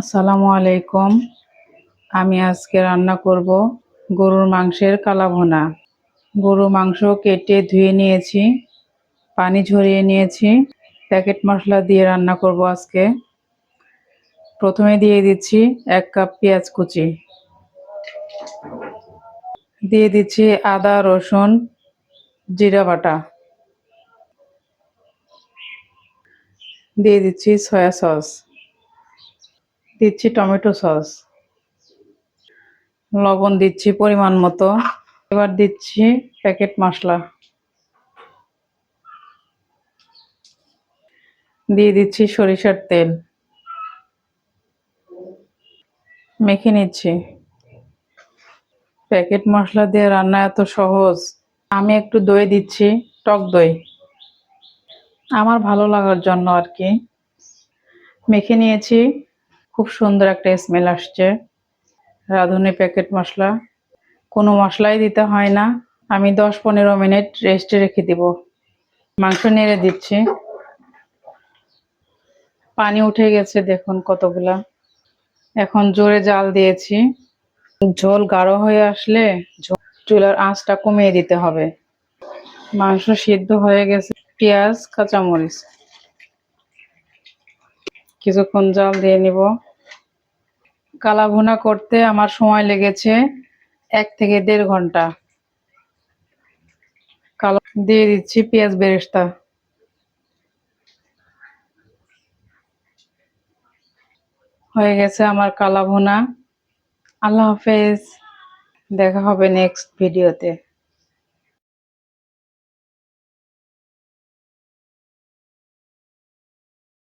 আসসালামু আলাইকুম। আমি আজকে রান্না করব গরুর মাংসের কালাভুনা। গরু মাংস কেটে ধুয়ে নিয়েছি, পানি ঝরিয়ে নিয়েছি, প্যাকেট মশলা দিয়ে রান্না করব আজকে। প্রথমে দিয়ে দিচ্ছি এক কাপ পেঁয়াজ কুচি। দিয়ে দিচ্ছি আদা, রসুন, জিরা বাটা। দিয়ে দিচ্ছি সয়া সস। দিচ্ছি টমেটো সস। লবণ দিচ্ছি পরিমাণ মতো। এবার দিচ্ছি প্যাকেট মশলা। দিয়ে দিচ্ছি সরিষার তেল। মেখে নিচ্ছি। প্যাকেট মশলা দিয়ে রান্না এত সহজ। আমি একটু দই দিচ্ছি, টক দই। আমার ভালো লাগার জন্য আর কি। মেখে নিয়েছি খুব সুন্দর একটা স্মেল আসছে। রাঁধুনি প্যাকেট মশলা। কোনো মশলাই দিতে হয় না। আমি দশ পনেরো মিনিট রেস্টে রেখে দিব। মাংস নেড়ে দিচ্ছি। পানি উঠে গেছে, দেখুন কতগুলা। এখন জোরে জাল দিয়েছি। ঝোল গাঢ় হয়ে আসলে চুলার আঁচটা কমিয়ে দিতে হবে। মাংস সিদ্ধ হয়ে গেছে। পেঁয়াজ, কাঁচামরিচ। কিছুক্ষণ জাল দিয়ে নিব। কালা ভুনা করতে আমার সময় লেগেছে এক থেকে দেড় ঘণ্টা। কালো দিয়ে দিচ্ছি পেঁয়াজ বেরেস্তা। হয়ে গেছে আমার কালাভুনা। আল্লাহ হাফেজ। দেখা হবে নেক্সট ভিডিওতে